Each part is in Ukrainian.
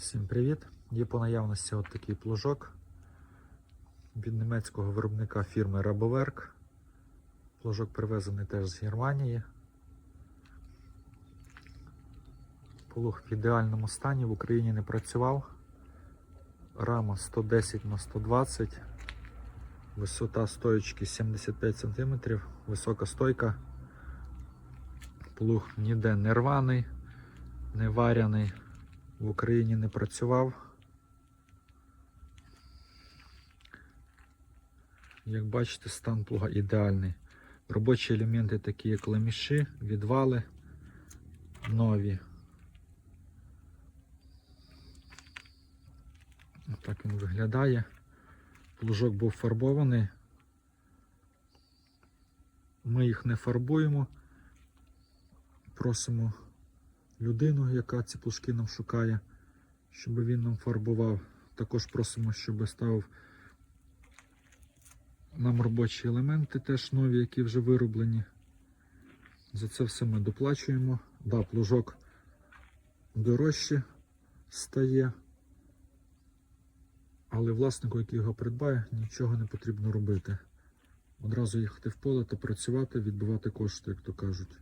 Всім привіт! Є по наявності от такий плужок від німецького виробника фірми Рабоверк. Плужок привезений теж з Германії. Плуг в ідеальному стані в Україні не працював. Рама 110 на 120 висота стоечки 75 см, висока стойка. Плуг ніде не рваний, не варяний в Україні не працював. Як бачите, стан плуга ідеальний. Робочі елементи такі, як леміші, відвали, нові. Так він виглядає. Плужок був фарбований. Ми їх не фарбуємо. Просимо людину, яка ці плужки нам шукає, щоб він нам фарбував. Також просимо, щоб ставив нам робочі елементи, теж нові, які вже вироблені. За це все ми доплачуємо. Да, плужок дорожче стає, але власнику, який його придбає, нічого не потрібно робити. Одразу їхати в поле та працювати, відбивати кошти, як то кажуть.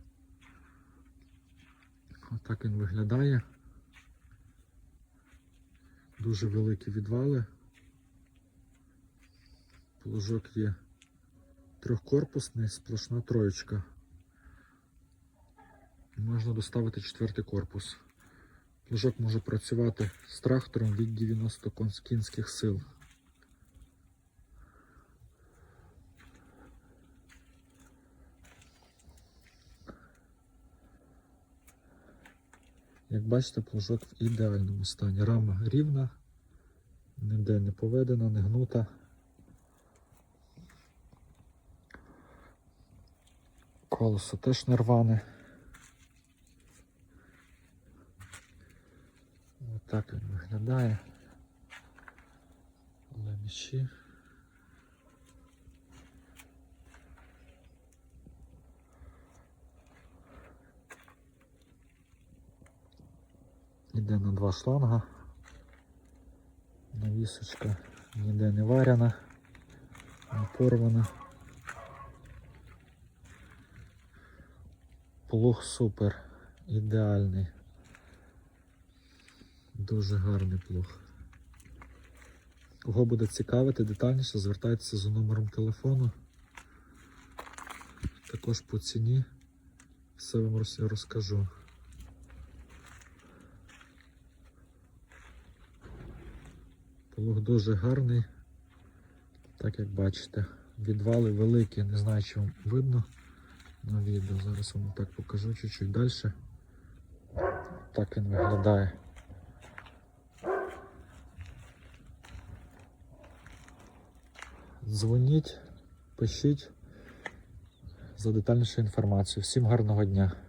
Отак він виглядає. Дуже великі відвали. Плужок є трьохкорпусний, сплошна троєчка. Можна доставити четвертий корпус. Плужок може працювати з трактором від 90 кінських сил. Як бачите, плужок в ідеальному стані. Рама рівна, ніде не поведена, не гнута. Колесо теж не рване. Отак він виглядає. Леміші. Іде на два шланга. Навісочка ніде не варяна, не порвана. Плуг супер, ідеальний. Дуже гарний плуг. Кого буде цікавити детальніше, звертайтеся за номером телефону. Також по ціні все вам розкажу. Плуг дуже гарний, так як бачите, відвали великі, не знаю, чи вам видно на відео. Зараз вам так покажу чуть-чуть далі. Так він виглядає. Дзвоніть, пишіть за детальнішу інформацію. Всім гарного дня!